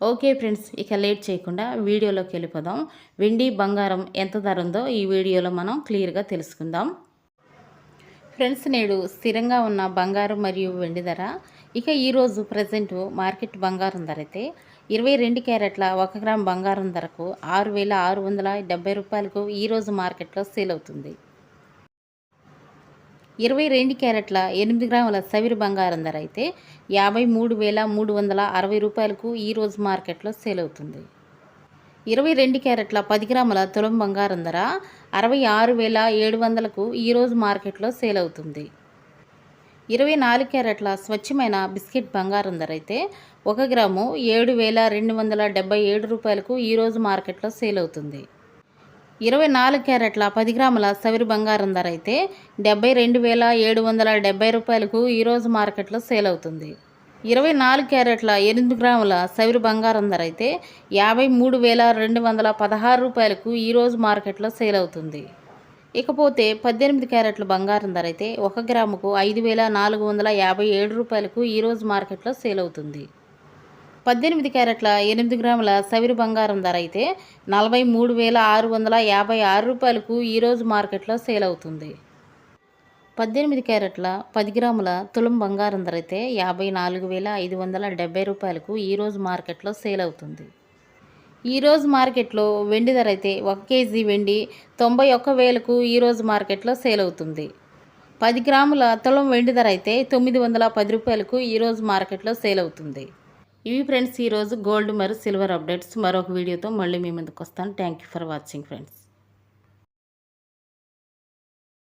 Okay friends ఇక late చేయకుండా వీడియోలోకి వెళ్ళిపోదాం. వెండి బంగారం ఎంత ధర ఉందో ఈ వీడియోలో మనం క్లియర్గా తెలుసుకుందాం. ఫ్రెండ్స్ నేడు స్థిరంగా ఉన్న బంగారం మరియు వెండి ధర. ఇక ఈరోజు ప్రజెంట్ మార్కెట్ బంగారం ధర అయితే ఇరవై రెండు క్యారెట్ల ఒక గ్రామ్ బంగారం ధరకు ఆరు వేల ఆరు వందల డెబ్బై రూపాయలకు ఈరోజు మార్కెట్లో సేల్ అవుతుంది. ఇరవై రెండు క్యారెట్ల ఎనిమిది గ్రాముల సవిరి బంగారం ధర అయితే యాభై మూడు వేల మూడు వందల అరవై రూపాయలకు ఈరోజు మార్కెట్లో సేల్ అవుతుంది. ఇరవై రెండు క్యారెట్ల పది గ్రాముల తులం బంగారం ధర అరవై ఆరు వేల ఏడు వందలకు ఈరోజు మార్కెట్లో సేల్ అవుతుంది. ఇరవై నాలుగు క్యారెట్ల స్వచ్ఛమైన బిస్కెట్ బంగారం ధర అయితే ఒక గ్రాము ఏడు వేల రెండు వందల డెబ్బై ఏడు రూపాయలకు ఈరోజు మార్కెట్లో సేల్ అవుతుంది. ఇరవై నాలుగు క్యారెట్ల పది గ్రాముల సవిరి బంగారం ధర అయితే డెబ్బై రెండు వేల ఏడు వందల డెబ్బై రూపాయలకు ఈరోజు మార్కెట్లో సేల్ అవుతుంది. ఇరవై నాలుగు క్యారెట్ల ఎనిమిది గ్రాముల సవిరి బంగారం ధర అయితే యాభై మూడు వేల రెండు వందల పదహారు రూపాయలకు ఈరోజు మార్కెట్లో సేల్ అవుతుంది. ఇకపోతే పద్దెనిమిది క్యారెట్ల బంగారం ధర అయితే ఒక గ్రాముకు ఐదు వేల నాలుగు వందల యాభై ఏడు రూపాయలకు ఈరోజు మార్కెట్లో సేల్ అవుతుంది. పద్దెనిమిది క్యారెట్ల ఎనిమిది గ్రాముల సవిరి బంగారం ధర అయితే నలభై మూడు వేల ఆరు వందల యాభై ఆరు రూపాయలకు ఈరోజు మార్కెట్లో సేల్ అవుతుంది. పద్దెనిమిది క్యారెట్ల పది గ్రాముల తులం బంగారం ధర అయితే యాభై నాలుగు వేల ఐదు వందల డెబ్బై రూపాయలకు ఈరోజు మార్కెట్లో సేల్ అవుతుంది. ఈరోజు మార్కెట్లో వెండి ధర అయితే ఒక కేజీ వెండి తొంభై ఒక్క వేలకు ఈరోజు మార్కెట్లో సేల్ అవుతుంది. పది గ్రాముల తులం వెండి ధర అయితే తొమ్మిది వందల పది రూపాయలకు ఈరోజు మార్కెట్లో సేల్ అవుతుంది. ఇవి ఫ్రెండ్స్ ఈరోజు గోల్డ్ మరియు సిల్వర్ అప్డేట్స్ మరొక వీడియోతో మళ్ళీ మీ ముందుకు వస్తాను. Thank you for watching friends